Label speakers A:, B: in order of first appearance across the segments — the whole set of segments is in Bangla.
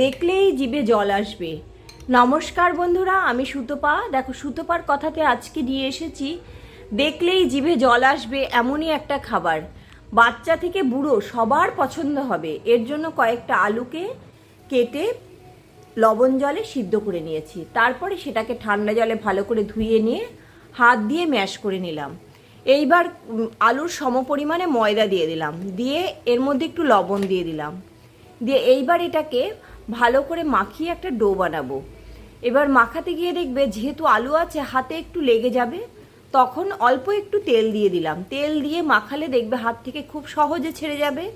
A: দেখলেই জিভে জল আসবে। নমস্কার বন্ধুরা, আমি সুতপা। দেখো, সুতপার কথাতে আজকে নিয়ে এসেছি, দেখলেই জিভে জল আসবে এমনই একটা খাবার। বাচ্চা থেকে বুড়ো সবার পছন্দ হবে। এর জন্য কয়েকটা আলুকে কেটে লবণ জলে সিদ্ধ করে নিয়েছি। তারপরে সেটাকে ঠান্ডা জলে ভালো করে ধুয়ে নিয়ে হাত দিয়ে ম্যাশ করে নিলাম। এইবার আলুর সমপরিমাণে ময়দা দিয়ে দিলাম। দিয়ে এর মধ্যে একটু লবণ দিয়ে দিলাম। দিয়ে এইবার এটাকে ভালো করে মাখিয়ে একটা ডো বানাবো। এবার মাখাতে গিয়ে দেখবে যেহেতু আলু আছে, হাতে একটু লেগে যাবে, তখন অল্প একটু তেল দিয়ে দিলাম। তেল দিয়ে মাখালে দেখবে হাত থেকে খুব সহজে ছেড়ে যাবে।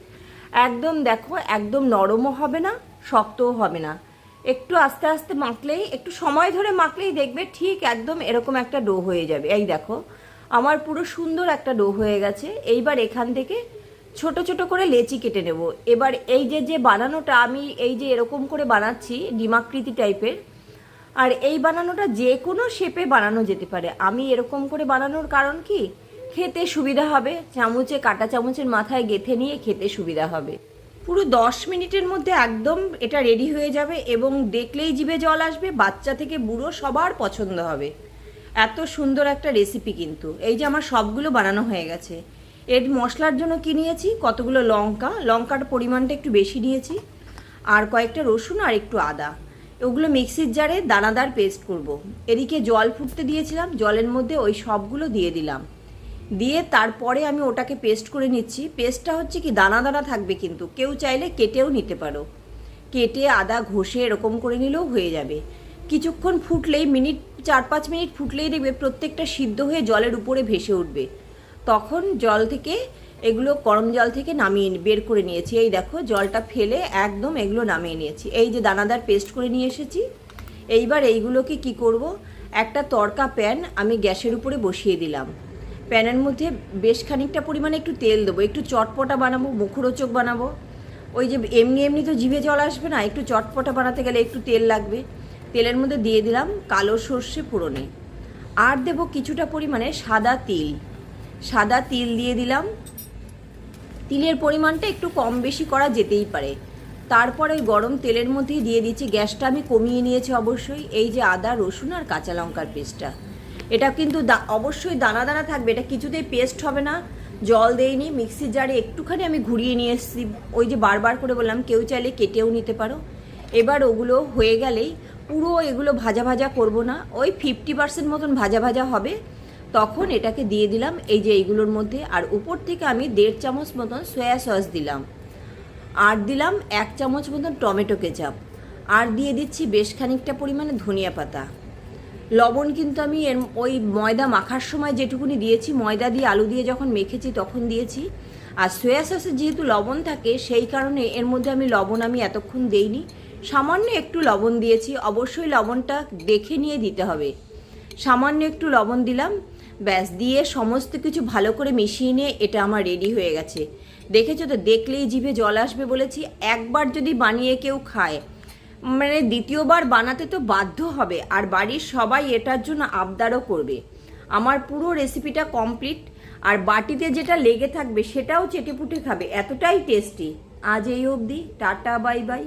A: একদম দেখো, একদম নরমও হবে না, শক্তও হবে না। একটু আস্তে আস্তে মাখলেই, একটু সময় ধরে মাখলেই দেখবে ঠিক একদম এরকম একটা ডো হয়ে যাবে। এই দেখো, আমার পুরো সুন্দর একটা ডো হয়ে গেছে। এইবার এখান থেকে ছোট ছোট করে লেচি কেটে নেব। এবার এই যে যে বানানোটা আমি এই যে এরকম করে বানাচ্ছি, ডিমাকৃতি টাইপের, আর এই বানানোটা যে কোনো শেপে বানানো যেতে পারে। আমি এরকম করে বানানোর কারণ কি? খেতে সুবিধা হবে, চামচে, কাটা চামচের মাথায় গেথে নিয়ে খেতে সুবিধা হবে। পুরো দশ মিনিটের মধ্যে একদম এটা রেডি হয়ে যাবে এবং দেখলেই জিভে জল আসবে, বাচ্চা থেকে বুড়ো সবার পছন্দ হবে। এত সুন্দর একটা রেসিপি কিন্তু। এই যে আমার সবগুলো বানানো হয়ে গেছে। এর মশলার জন্য কি নিয়েছি? কতগুলো লঙ্কা? লঙ্কার পরিমাণটা একটু বেশি নিয়েছি। আর কয়েকটা রসুন আর একটু আদা। ওগুলো মিক্সির জারে দানাদার পেস্ট করব। এদিকে জল ফুটতে দিয়েছিলাম। জলের মধ্যে ওই সবগুলো দিয়ে দিলাম। দিয়ে তারপরে আমি ওটাকে পেস্ট করে নিচ্ছি। পেস্টটা হচ্ছে কি, দানা দানা থাকবে কিন্তু। কেউ চাইলে কেটেও নিতে পারো। কেটে আদা ঘষে এরকম করে নিলেও হয়ে যাবে। কিছুক্ষণ ফুটলেই, মিনিট, চার পাঁচ মিনিট ফুটলেই দেখবে প্রত্যেকটা সিদ্ধ হয়ে জলের উপরে ভেসে উঠবে। তখন জল থেকে, এগুলো গরম জল থেকে নামিয়ে বের করে নিয়েছি। এই দেখো, জলটা ফেলে একদম এগুলো নামিয়ে নিয়েছি। এই যে দানাদার পেস্ট করে নিয়ে এসেছি। এইবার এইগুলোকে কি করব? একটা তড়কা প্যান আমি গ্যাসের উপরে বসিয়ে দিলাম। প্যানের মধ্যে বেশ খানিকটা পরিমাণে একটু তেল দেবো। একটু চটপটা বানাবো, মুখরোচক বানাবো। ওই যে এমনি এমনি তো জিভে জল আসবে না, একটু চটপটা বানাতে গেলে একটু তেল লাগবে। তেলের মধ্যে দিয়ে দিলাম কালো সর্ষে ফোড়নে। আর দেবো কিছুটা পরিমাণে সাদা তিল। সাদা তিল দিয়ে দিলাম। তিলের পরিমাণটা একটু কম বেশি করা যেতেই পারে। তারপরে ওই গরম তেলের মধ্যেই দিয়ে দিচ্ছি। গ্যাসটা আমি কমিয়ে নিয়েছি অবশ্যই। এই যে আদা, রসুন আর কাঁচা লঙ্কার পেস্টটা। এটা কিন্তু অবশ্যই দানা দানা থাকবে। এটা কিছুতেই পেস্ট হবে না। জল দেইনি। মিক্সির জারে একটুখানি আমি ঘুরিয়ে নিয়ে এসেছি। ওই যে বারবার করে বললাম, কেউ চাইলে কেটেও নিতে পারো। এবার ওগুলো হয়ে গেলেই পুরো এগুলো ভাজা ভাজা করব না। ওই ফিফটি পার্সেন্ট মতন ভাজা ভাজা হবে। তখন এটাকে দিয়ে দিলাম, এই যে এইগুলোর মধ্যে, আর উপর থেকে আমি দেড় চামচ মতন সয়া সস দিলাম। আর দিলাম এক চামচ মতন টমেটো কেচাপ আর দিয়ে দিচ্ছি বেশ খানিকটা পরিমাণে ধনিয়া পাতা। লবণ কিন্তু আমি এর ওই ময়দা মাখার সময় যেটুকুনি দিয়েছি, ময়দা দিয়ে আলু দিয়ে যখন মেখেছি তখন দিয়েছি। আর সয়া সসে যেহেতু লবণ থাকে, সেই কারণে এর মধ্যে আমি লবণ আমি এতক্ষণ দেইনি। সামান্য একটু লবণ দিয়েছি, অবশ্যই লবণটা দেখে নিয়ে দিতে হবে। সামান্য একটু লবণ দিলাম ব্যাস, দিয়ে সমস্ত কিছু ভালো করে মিশিয়ে নিয়ে এটা আমার রেডি হয়ে গেছে। দেখেছ তো, দেখলেই জিভে জল আসবে বলেছি, একবার যদি বানিয়ে কেউ খায় মানে দ্বিতীয়বার বানাতে তো বাধ্য হবে, আর বাড়ির সবাই এটার জন্য আবদারও করবে। আমার পুরো রেসিপিটা কমপ্লিট আর বাটিতে যেটা লেগে থাকবে সেটাও চেটেপুটে খাবে, এতটাই টেস্টি আজ এই অবধি, টাটা বাই বাই